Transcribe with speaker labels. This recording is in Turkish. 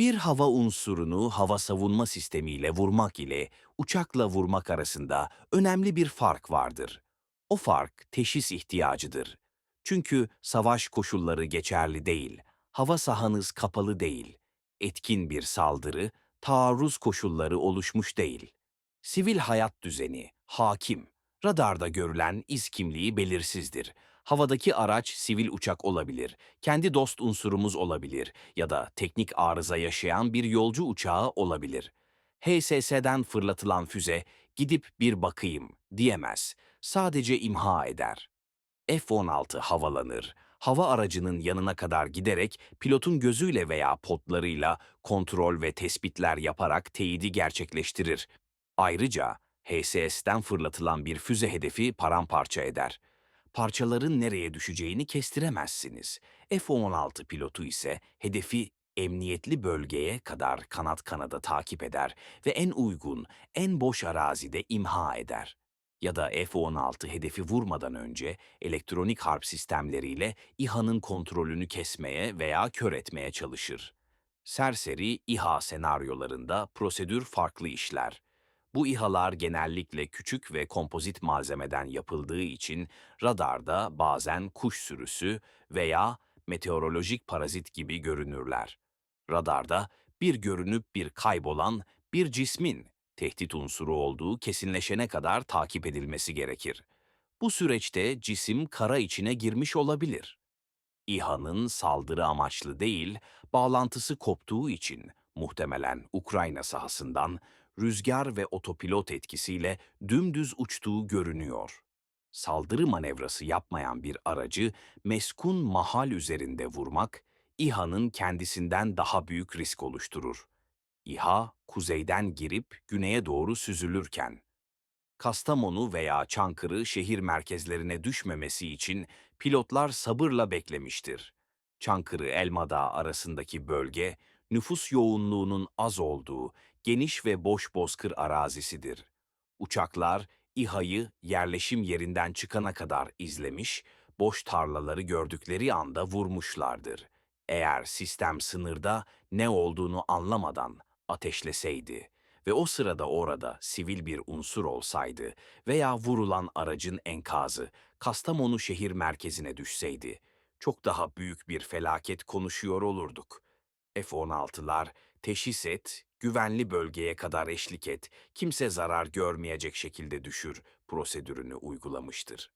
Speaker 1: Bir hava unsurunu hava savunma sistemiyle vurmak ile uçakla vurmak arasında önemli bir fark vardır. O fark teşhis ihtiyacıdır. Çünkü savaş koşulları geçerli değil, hava sahanız kapalı değil, etkin bir saldırı, taarruz koşulları oluşmuş değil. Sivil hayat düzeni, hakim, radarda görülen iz kimliği belirsizdir. Havadaki araç sivil uçak olabilir, kendi dost unsurumuz olabilir ya da teknik arıza yaşayan bir yolcu uçağı olabilir. HSS'den fırlatılan füze gidip bir bakayım diyemez, sadece imha eder. F-16 havalanır. Hava aracının yanına kadar giderek pilotun gözüyle veya potlarıyla kontrol ve tespitler yaparak teyidi gerçekleştirir. Ayrıca HSS'den fırlatılan bir füze hedefi paramparça eder. Parçaların nereye düşeceğini kestiremezsiniz. F-16 pilotu ise hedefi emniyetli bölgeye kadar kanat kanada takip eder ve en uygun, en boş arazide imha eder ya da F-16 hedefi vurmadan önce elektronik harp sistemleriyle İHA'nın kontrolünü kesmeye veya kör etmeye çalışır. Serseri İHA senaryolarında prosedür farklı işler. Bu İHA'lar genellikle küçük ve kompozit malzemeden yapıldığı için radarda bazen kuş sürüsü veya meteorolojik parazit gibi görünürler. Radarda bir görünüp bir kaybolan bir cismin tehdit unsuru olduğu kesinleşene kadar takip edilmesi gerekir. Bu süreçte cisim kara içine girmiş olabilir. İHA'nın saldırı amaçlı değil, bağlantısı koptuğu için muhtemelen Ukrayna sahasından rüzgar ve otopilot etkisiyle dümdüz uçtuğu görünüyor. Saldırı manevrası yapmayan bir aracı meskun mahal üzerinde vurmak, İHA'nın kendisinden daha büyük risk oluşturur. İHA kuzeyden girip güneye doğru süzülürken, Kastamonu veya Çankırı şehir merkezlerine düşmemesi için pilotlar sabırla beklemiştir. Çankırı Elmadağ arasındaki bölge, nüfus yoğunluğunun az olduğu geniş ve boş bozkır arazisidir. Uçaklar İHA'yı yerleşim yerinden çıkana kadar izlemiş, boş tarlaları gördükleri anda vurmuşlardır. Eğer sistem sınırda ne olduğunu anlamadan ateşleseydi ve o sırada orada sivil bir unsur olsaydı veya vurulan aracın enkazı Kastamonu şehir merkezine düşseydi, çok daha büyük bir felaket konuşuyor olurduk. F-16'lar teşhis et, güvenli bölgeye kadar eşlik et, kimse zarar görmeyecek şekilde düşür prosedürünü uygulamıştır.